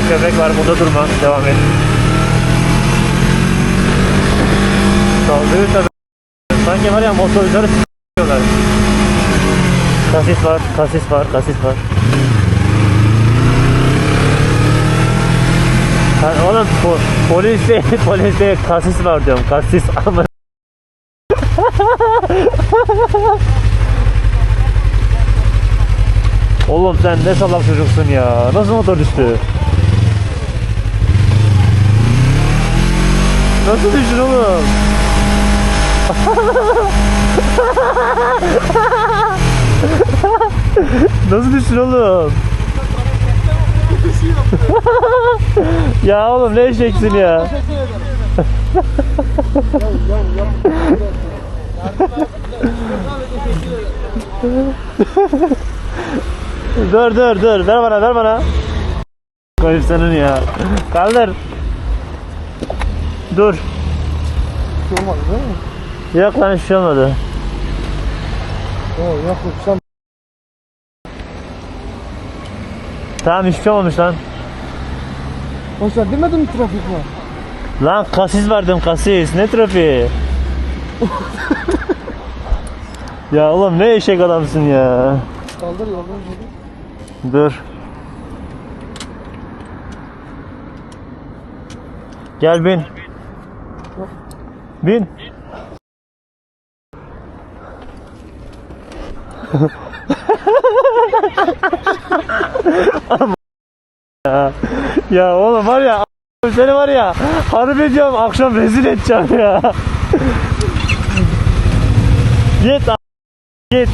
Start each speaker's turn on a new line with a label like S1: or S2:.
S1: tane köpek var. Burada durma. Devam et. Saldırıyor tabii. Sanki var ya motorcuları s**yorlar. Kasis var, kasis var, kasis var. Ha, oğlum po polis değil, polis değil, kasis var diyorum. Kasis ama. Oğlum sen ne salak çocuksun ya. Nasıl motor düştü? Nasıl düştün oğlum? Nasıl düştün oğlum? ya oğlum ne eşeksin ya? dur dur dur ver bana ver bana. Koyup senin ya. Kaldır. Dur.
S2: Hiç olmadı değil mi?
S1: Yok lan hiçbir şey olmadı.
S2: Oo Yakup sen
S1: Tamam hiçbir şey olmamış lan.
S2: o sen demedin mi trafik var?
S1: Lan kasis vardım kasis. Ne trafiği? ya oğlum ne eşek adamsın ya.
S2: Kaldır yoldan.
S1: Dur. Gel bin. Bin. ya, ya oğlum var ya seni var ya harbi diyorum akşam rezil edeceğim ya. Git git.